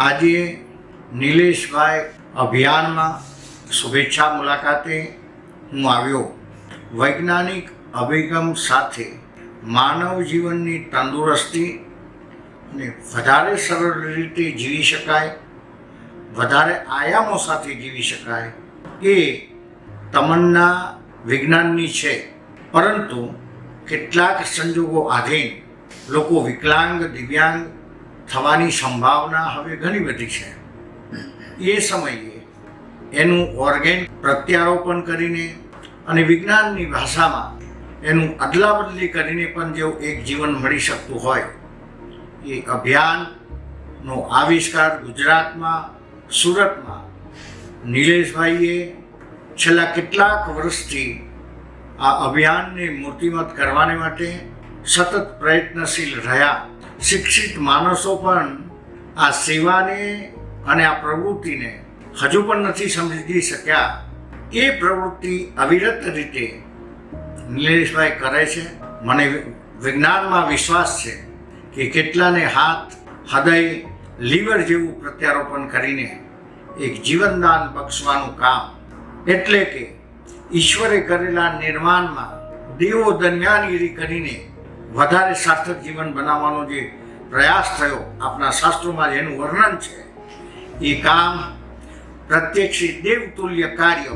આજે નિલેશભાઈ અભિયાનમાં શુભેચ્છા મુલાકાતે હું આવ્યો. વૈજ્ઞાનિક અભિગમ સાથે માનવ જીવનની તંદુરસ્તી અને વધારે સરળ રીતે જીવી શકાય, વધારે આયામો સાથે જીવી શકાય એ તમન્ના વિજ્ઞાનની છે. પરંતુ કેટલાક સંજોગો આધીન લોકો વિકલાંગ, દિવ્યાંગ થવાની સંભાવના હવે ઘણી બધી છે. એ સમયે એનું ઓર્ગેન પ્રત્યારોપણ કરીને અને વિજ્ઞાનની ભાષામાં એનું અદલાબદલી કરીને પણ જો એક જીવન મળી શકતું હોય, એ અભિયાનનો આવિષ્કાર ગુજરાતમાં, સુરતમાં નિલેશભાઈએ છેલ્લા કેટલાક વર્ષથી આ અભિયાનને મૂર્તિમત કરવાને માટે સતત પ્રયત્નશીલ રહ્યા. શિક્ષિત માણસો પણ આ સેવાને અને આ પ્રવૃત્તિને હજુ પણ નથી સમજી શક્યા. એ પ્રવૃત્તિ અવિરત રીતે નિલેશભાઈ કરે છે. મને વિજ્ઞાનમાં વિશ્વાસ છે કે કેટલાને હાથ, હૃદય, લીવર જેવું પ્રત્યારોપણ કરીને એક જીવનદાન બક્ષવાનું કામ. એટલે કે ઈશ્વરે કરેલા નિર્માણમાં દેવો દરમિયાનગીરી કરીને વધારે સાર્થક જીવન બનાવવાનો જે પ્રયાસ થયો આપણા શાસ્ત્રોમાં જેનું વર્ણન છે એ કામ પ્રત્યક્ષી દેવતુલ્ય કાર્ય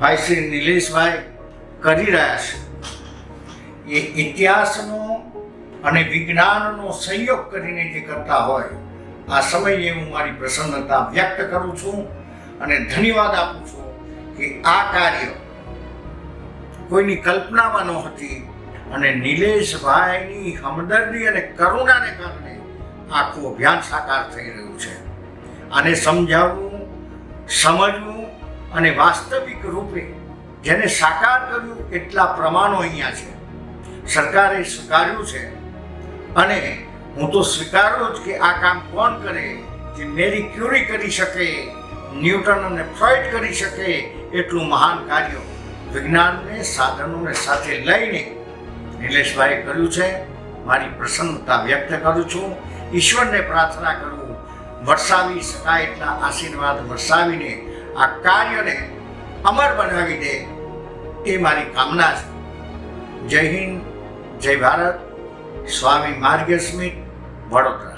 ભાઈ શ્રી નિલેશભાઈ કરી રહ્યા છે. એ ઇતિહાસનો અને વિજ્ઞાનનો સંયોગ કરીને જે કરતા હોય, આ સમયે હું મારી પ્રસન્નતા વ્યક્ત કરું છું અને ધન્યવાદ આપું છું કે આ કાર્ય કોઈની કલ્પનામાં નહોતી અને નિલેશભાઈની હમદર્દી અને કરુણાને કારણે આખું અભિયાન સાકાર થઈ રહ્યું છે. આને સમજાવવું, સમજવું અને વાસ્તવિક રૂપે જેને સાકાર કર્યું એટલા પ્રમાણો અહીંયા છે. સરકારે સ્વીકાર્યું છે અને હું તો સ્વીકારું જ કે આ કામ કોણ કરે, જે મેરી ક્યુરી કરી શકે, ન્યૂટન અને ફ્રોઇડ કરી શકે, એટલું મહાન કાર્ય વિજ્ઞાનને, સાધનોને સાથે લઈને નિલેશભાઈએ કર્યું છે. મારી પ્રસન્નતા વ્યક્ત કરું છું. ઈશ્વરને પ્રાર્થના કરું વરસાવી શકાય એટલા આશીર્વાદ વરસાવીને આ કાર્યને અમર બનાવી દે એ મારી કામના છે. જય હિન્દ, જય ભારત. સ્વામી માર્ગસ્મિત, વડોદરા.